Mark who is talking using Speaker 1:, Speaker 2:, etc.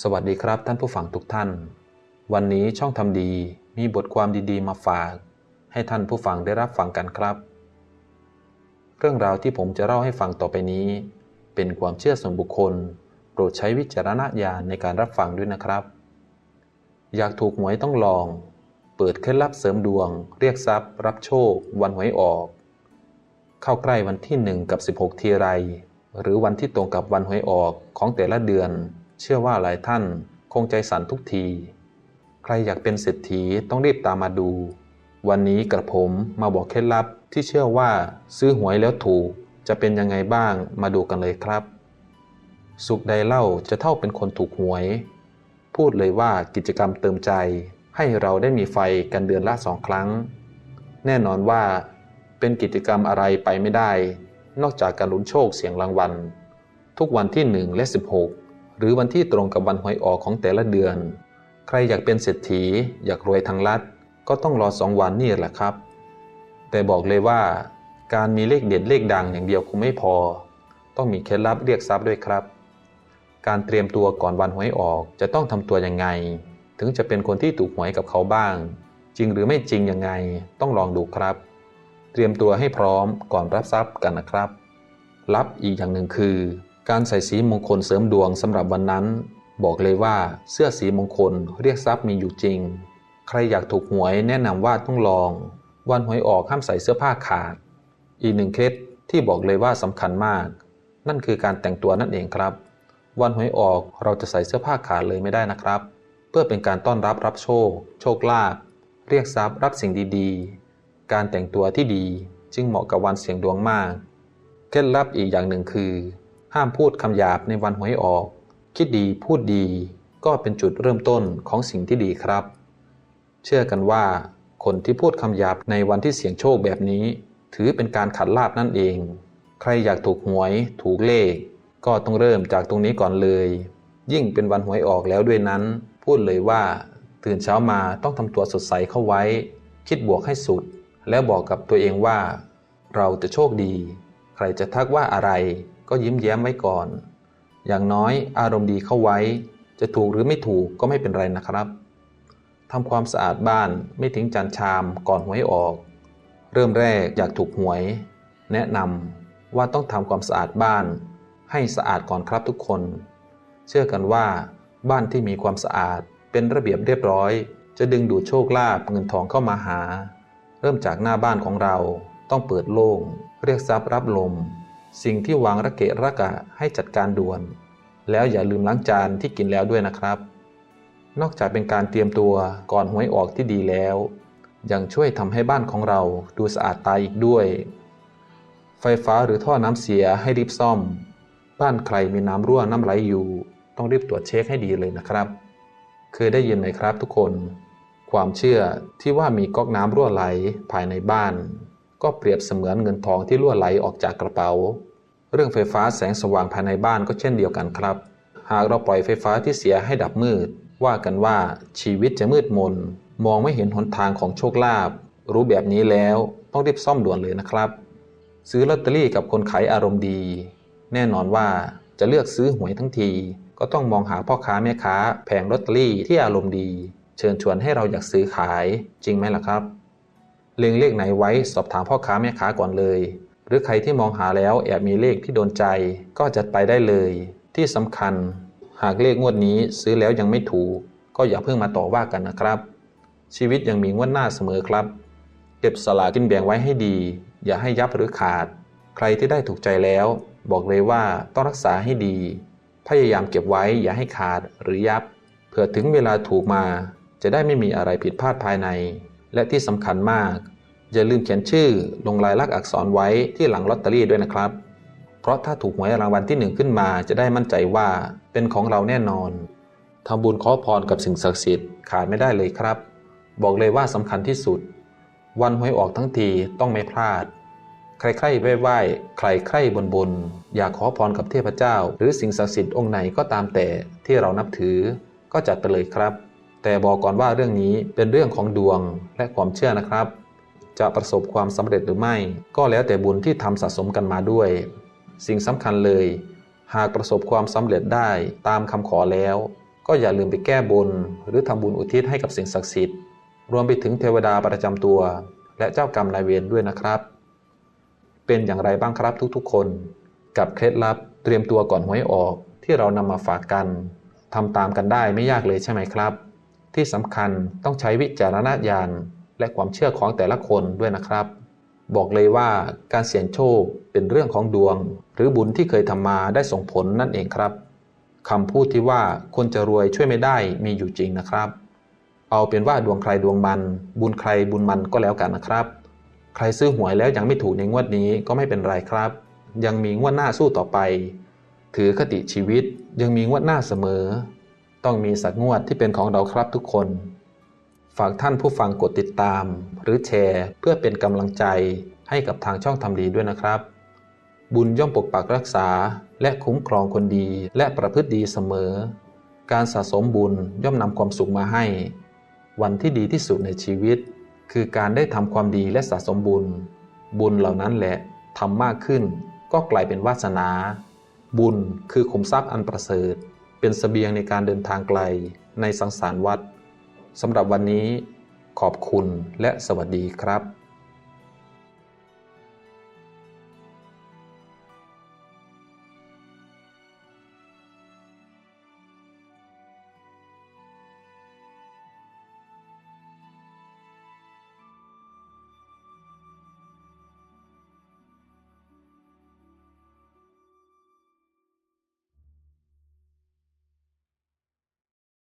Speaker 1: สวัสดีครับท่านผู้ฟังทุกท่าน วันนี้ช่องทำดีมีบทความดีๆ มาฝาก ให้ท่านผู้ฟังได้รับฟังกันครับ เรื่องราวที่ผมจะเล่าให้ฟังต่อไปนี้ เป็นความเชื่อส่วนบุคคล โปรดใช้วิจารณญาณในการรับฟังด้วยนะครับ อยากถูกหวยต้องลอง เปิดเคล็ดลับเสริมดวง เรียกทรัพย์ รับโชค วันหวยออก เข้าใกล้วันที่ 1 กับ 16 ทีไร หรือวันที่ตรงกับวันหวยออกของแต่ละเดือน เชื่อว่าหลายท่านคงใจสั่นทุกที ใครอยากเป็นเศรษฐีต้องรีบตามมาดู วันนี้กระผมมาบอกเคล็ดลับที่เชื่อว่าซื้อหวยแล้วถูกจะเป็นยังไงบ้างมาดูกันเลยครับ สุขใดเล่าจะเท่าเป็นคนถูกหวย พูดเลยว่ากิจกรรมเติมใจ ให้เราได้มีไฟกันเดือนละสองครั้ง แน่นอนว่า เป็นกิจกรรมอะไรไปไม่ได้ นอกจากการลุ้นโชคเสียงรางวัล ทุกวันที่ 1 และ 16 หรือวันที่ตรงกับวันหวยออกของแต่ละเดือน ใครอยากเป็นเศรษฐี อยากรวยทางลัด ก็ต้องรอสองวันนี่แหละครับ แต่บอกเลยว่า การมีเลขเด็ดเลขดังอย่างเดียวคงไม่พอ ต้องมีเคล็ดลับเรียกทรัพย์ด้วยครับ การเตรียมตัวก่อนวันหวยออกจะต้องทำตัวยังไง ถึงจะเป็นคนที่ถูกหวยกับเขาบ้าง จริงหรือไม่จริงยังไง ต้องลองดูครับ เตรียมตัวให้พร้อมก่อนรับทรัพย์กันนะครับลับอีกอย่างหนึ่งคือ การใส่สีมงคลเสริมดวงสำหรับวันนั้น บอกเลยว่าเสื้อสีมงคลเรียกทรัพย์มีอยู่จริง ใครอยากถูกหวยแนะนำว่าต้องลอง วันหวยออกห้ามใส่เสื้อผ้าขาด อีกหนึ่งเคล็ดที่บอกเลยว่าสำคัญมาก นั่นคือการแต่งตัวนั่นเองครับ วันหวยออกเราจะใส่เสื้อผ้าขาดเลยไม่ได้นะครับ เพื่อเป็นการต้อนรับรับโชค โชคลาภเรียกทรัพย์รับสิ่งดีๆ การแต่งตัวที่ดีจึงเหมาะกับวันเสี่ยงดวงมาก เคล็ดลับอีกอย่างหนึ่งคือ ห้ามพูดคำหยาบในวันหวยออก คิดดีพูดดีก็เป็นจุดเริ่มต้นของสิ่งที่ดีครับ เชื่อกันว่า คนที่พูดคำหยาบในวันที่เสี่ยงโชคแบบนี้ ถือเป็นการขัดลาบนั่นเอง ใครอยากถูกหวยถูกเลข ก็ต้องเริ่มจากตรงนี้ก่อนเลย ยิ่งเป็นวันหวยออกแล้วด้วยนั้น พูดเลยว่า ตื่นเช้ามาต้องทำตัวสดใสเข้าไว้ คิดบวกให้สุด แล้วบอกกับตัวเองว่า เราจะโชคดี ใครจะทักว่าอะไร ก็ยิ้มแย้มไว้ก่อน อย่างน้อยอารมณ์ดีเข้าไว้ จะถูกหรือไม่ถูกก็ไม่เป็นไรนะครับทำความสะอาดบ้านไม่ทิ้งจานชามก่อนหวยออก เริ่มแรกอยากถูกหวย แนะนำว่าต้องทำความสะอาดบ้าน ให้สะอาดก่อนครับทุกคน เชื่อกันว่า บ้านที่มีความสะอาดเป็นระเบียบเรียบร้อย จะดึงดูดโชคลาภเงินทองเข้ามาหา เริ่มจากหน้าบ้านของเราต้องเปิดโล่ง เรียกทรัพย์รับลม สิ่งที่วางระเกะระกะให้จัดการด่วน แล้วอย่าลืมล้างจานที่กินแล้วด้วยนะครับ นอกจากเป็นการเตรียมตัวก่อนหวยออกที่ดีแล้ว ยังช่วยทำให้บ้านของเราดูสะอาดตาอีกด้วย ไฟฟ้าหรือท่อน้ำเสียให้รีบซ่อม บ้านใครมีน้ำรั่วน้ำไหลอยู่ ต้องรีบตรวจเช็คให้ดีเลยนะครับ เคยได้ยินไหมครับทุกคน ความเชื่อที่ว่ามีก๊อกน้ำรั่วไหลภายในบ้าน ก็เปรียบเสมือนเงินทองที่รั่วไหลออกจากกระเป๋า เรื่องไฟฟ้าแสงสว่างภายในบ้านก็เช่นเดียวกันครับ หากเราปล่อยไฟฟ้าที่เสียให้ดับมืด ว่ากันว่าชีวิตจะมืดมน มองไม่เห็นหนทางของโชคลาภรู้แบบนี้แล้วต้องรีบซ่อมด่วนเลยนะครับ ซื้อลอตเตอรี่กับคนขายอารมณ์ดี แน่นอนว่าจะเลือกซื้อหวยทั้งที ก็ต้องมองหาพ่อค้าแม่ค้าแผงลอตเตอรี่ที่อารมณ์ดี เชิญชวนให้เราอยากซื้อขายจริงไหมล่ะครับ เล็งเลขไหนไว้สอบถามพ่อค้าแม่ค้าก่อนเลย หรือใครที่มองหาแล้วแอบมีเลขที่โดนใจ ก็จัดไปได้เลย ที่สำคัญ หากเลขงวดนี้ซื้อแล้วยังไม่ถูก ก็อย่าเพิ่งมาต่อว่ากันนะครับ ชีวิตยังมีงวดหน้าเสมอครับ เก็บสลากกินแบ่งไว้ให้ดี อย่าให้ยับหรือขาด ใครที่ได้ถูกใจแล้ว บอกเลยว่าต้องรักษาให้ดี พยายามเก็บไว้อย่าให้ขาดหรือยับเผื่อถึงเวลาถูกมาจะได้ไม่มีอะไรผิดพลาดภายใน และที่สำคัญมาก อย่าลืมเขียนชื่อลงลายลักษณ์อักษรไว้ที่หลังลอตเตอรี่ด้วยนะครับ เพราะถ้าถูกหวยรางวัลที่หนึ่งขึ้นมาจะได้มั่นใจว่าเป็นของเราแน่นอนทำบุญขอพรกับสิ่งศักดิ์สิทธิ์ขาดไม่ได้เลยครับ บอกเลยว่าสำคัญที่สุด วันหวยออกทั้งทีต้องไม่พลาด ใครๆไหว้ไหว้ใครใครบนบนอยากขอพรกับเทพเจ้า หรือสิ่งศักดิ์สิทธิ์องค์ไหนก็ตามแต่ที่เรานับถือก็จัดไปเลยครับ แต่บอกก่อนว่าเรื่องนี้เป็นเรื่องของดวงและความเชื่อนะครับ จะประสบความสำเร็จหรือไม่ ก็แล้วแต่บุญที่ทำสะสมกันมาด้วย สิ่งสำคัญเลย หากประสบความสำเร็จได้ตามคำขอแล้ว ก็อย่าลืมไปแก้บน หรือทำบุญอุทิศให้กับสิ่งศักดิ์สิทธิ์ รวมไปถึงเทวดาประจำตัว และเจ้ากรรมนายเวรด้วยนะครับ เป็นอย่างไรบ้างครับทุกๆ คน กับเคล็ดลับเตรียมตัวก่อนหวยออกที่เรานำมาฝากกันทำตามกันได้ไม่ยากเลยใช่ไหมครับ ที่สำคัญต้องใช้วิจารณญาณและความเชื่อของแต่ละคนด้วยนะครับ บอกเลยว่าการเสี่ยงโชคเป็นเรื่องของดวง หรือบุญที่เคยทำมาได้ส่งผลนั่นเองครับคำพูดที่ว่าคนจะรวยช่วยไม่ได้มีอยู่จริงนะครับ เอาเป็นว่าดวงใครดวงมัน บุญใครบุญมันก็แล้วกันนะครับ ใครซื้อหวยแล้วยังไม่ถูกในงวดนี้ก็ไม่เป็นไรครับ ยังมีงวดหน้าสู้ต่อไป ถือคติชีวิตยังมีงวดหน้าเสมอ ต้องมีสักงวดที่เป็นของเราครับทุกคน ฝากท่านผู้ฟังกดติดตาม หรือแชร์ เพื่อเป็นกำลังใจให้กับทางช่องทำดีด้วยนะครับ บุญย่อมปกปักรักษา และคุ้มครองคนดีและประพฤติดีเสมอ การสะสมบุญย่อมนำความสุขมาให้ วันที่ดีที่สุดในชีวิต คือการได้ทำความดีและสะสมบุญ บุญเหล่านั้นแหละทำมากขึ้น ก็กลายเป็นวาสนา บุญคือขุมทรัพย์อันประเสริฐ เป็นเสบียงในการเดินทางไกลในสังสารวัฏสำหรับวันนี้ขอบคุณและสวัสดีครับ